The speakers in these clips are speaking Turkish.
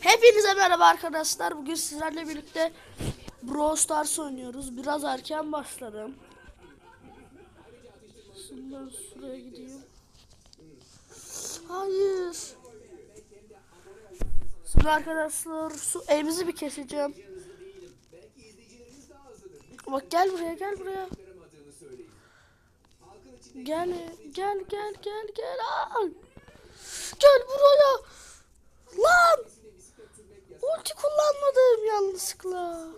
Hepinize merhaba arkadaşlar. Bugün sizlerle birlikte Brawl Stars oynuyoruz. Biraz erken başladım. Şimdi ben şuraya gideyim. Hayır. Şimdi arkadaşlar su evimizi bir keseceğim. Bak gel buraya gel buraya. Gel gel gel gel gel. Aa! Gel buraya. Lan! Ulti kullanmadım yanlışlıkla.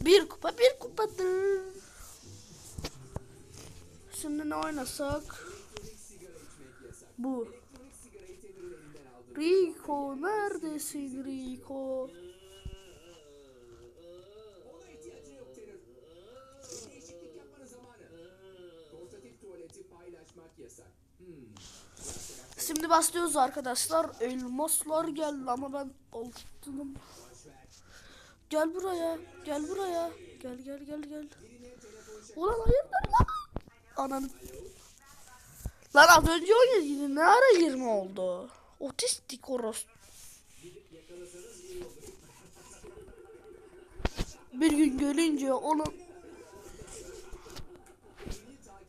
Bir kupa bir kupadır. Şimdi ne oynasak? Bu. Rico neredesin Rico? Şimdi başlıyoruz arkadaşlar. Elmaslar geldi ama ben altınım. Gel buraya. Gel buraya. Gel gel gel gel. Ulan hayırdır lan? Ananı. Lan az önce 17 ne ara 20 oldu? Otistik oros. Bir gün gelince onun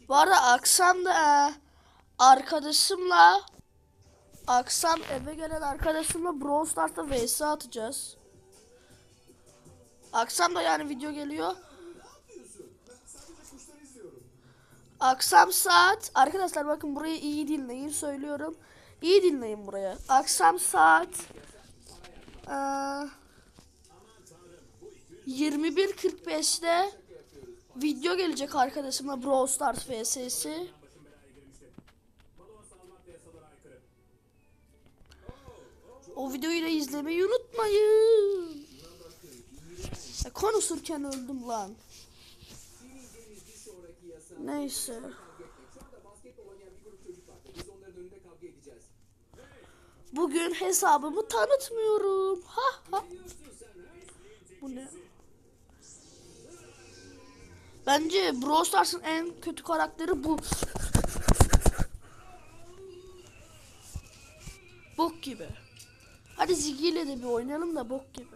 Bu arada akşam da e, arkadaşımla akşam eve gelen arkadaşımla Brawl Stars'ta vs atacağız. Akşam da yani video geliyor. Akşam saat arkadaşlar bakın burayı iyi dinleyin söylüyorum. İyi dinleyin buraya. Akşam saat e, 21.45'te video gelecek arkadaşımla Brawl Stars vs'si. O videoyu da izlemeyi unutmayın. Ya konuşurken öldüm lan. Neyse. Bugün hesabımı tanıtmıyorum. Ha ha. Bu ne? Bence Brawl Stars'ın en kötü karakteri bu. Bok gibi. Hadi Ziggy de bir oynayalım da bok gibi.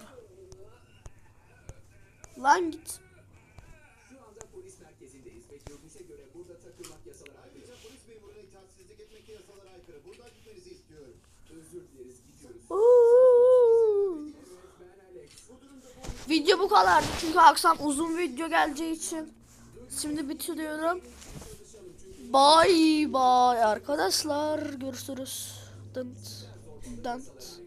Lan git. Video bu kadardı çünkü akşam uzun video geleceği için. Şimdi bitiriyorum. Bye bye arkadaşlar. Görüşürüz. Dınt. Dınt.